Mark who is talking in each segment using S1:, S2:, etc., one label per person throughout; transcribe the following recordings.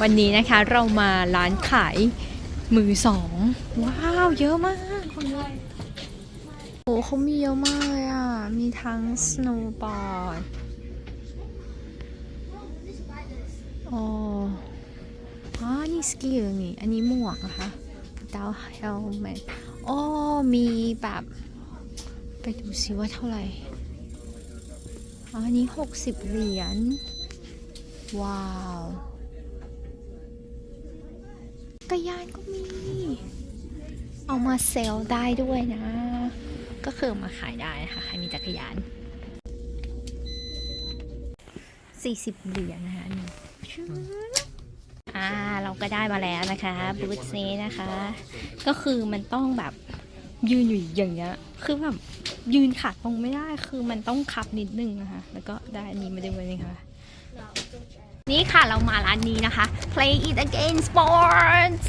S1: วันนี้นะคะเรามาร้านขายมือสอง ว้าว เยอะมากคนเลยโอ้เขามีเยอะมากเลยอะ มีทั้งสโนว์บอร์ดอ๋ออ๋อนี่สกีอยู่นี่ อันนี้หมวกนะคะดาวเฮลเมตอ๋อมีแบบ ไปดูซิว่าเท่าไหร่ อ๋ออันนี้หกสิบเหรียญ ว้าวกรยานก็มี เอามาเซลได้ด้วยนะ ก็คือมาขายได้นะคะใครมีจักรยาน 40 เหรียญนะคะนี่อ่าเราก็ได้มาแล้วนะคะบูธนี้นะคะ ก็คือมันต้องแบบยืนอยู่อย่างเงี้ย คือแบบยืนขาตรงไม่ได้ คือมันต้องคับนิดนึงนะคะ แล้วก็ได้อันนี้มาด้วยนะคะ นี่ค่ะเรามาร้านนี้นะคะ Play It Again Sports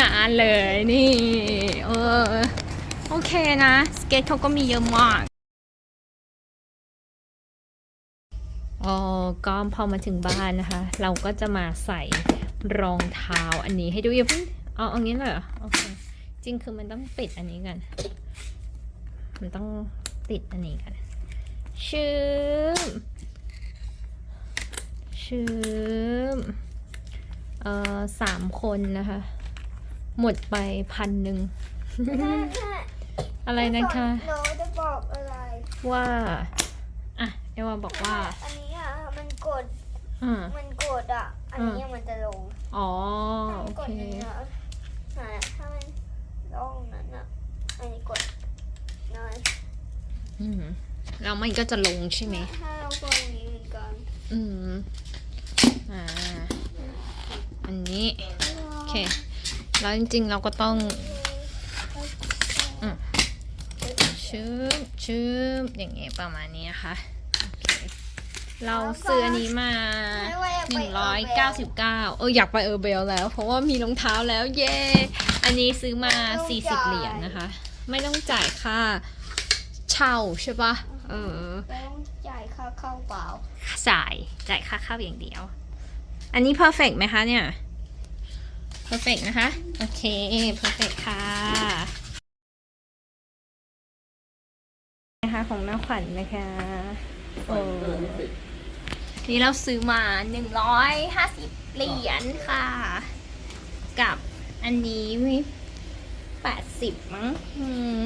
S1: งานเลยนี่ เออ โอเคนะ สเก็ตเขาก็มีเยอะมากอ๋อก็พอมาถึงบ้านนะคะ เราก็จะมาใส่รองเท้าอันนี้ให้ดูอย่าเพิ่งเอาเอางี้เลยเหรอโอเคจริงคือมันต้องปิดอันนี้กัน มันต้องติดอันนี้กันชืมชืมเอ่อสามคนนะคะ หมดไปพันหนึ่ง อะไรนะคะ
S2: หนูจะบอกอะไร
S1: ว่าอะเอวาบอกว่า
S2: อันนี้อะมันกด
S1: อ่า
S2: มันกดอะ อันนี้มันจะลง
S1: อ๋อ
S2: ถ้า
S1: โอ
S2: มันก
S1: เค
S2: ดอย่างนี้ยอะถ้ามันลงนั้นอะ อันนี้กดน้อย
S1: อืมแล้วมันก็จะลงใช่ไหม
S2: ถ้าเรากดอย่างนี้เหมือนกัน
S1: อืมอ่าอันนี้โอเคแล้วจริงๆเราก็ต้องชืบชืบอย่างเงี้ยประมาณนี้นะคะโอเคเราซื้ออันนี้มา
S2: ไม่ว่าจะ
S1: ห
S2: ไป
S1: นึ่งร้อยเก้าสิบเก้าเอออยากไปเออร์เบลแล้ว เพราะว่ามีรองเท้าแล้วเย้ อันนี้ซื้อมาสี่สิบเหรียญนะคะ ไม่ต้องจ่ายค่า เช่าใช่ปะเออ
S2: ต้องจ่ายค่าเข้าเปล่า
S1: จ่ายจ่ายค่าเข้าอย่างเดียว อันนี้ perfect ไหมคะเนี่ย perfect นะคะ โอเค perfect ค่ะนะคะของน้าขวัญนะคะโอ้นี่เราซื้อมา150เหรียญค่ะ กับอันนี้80มั้งอืม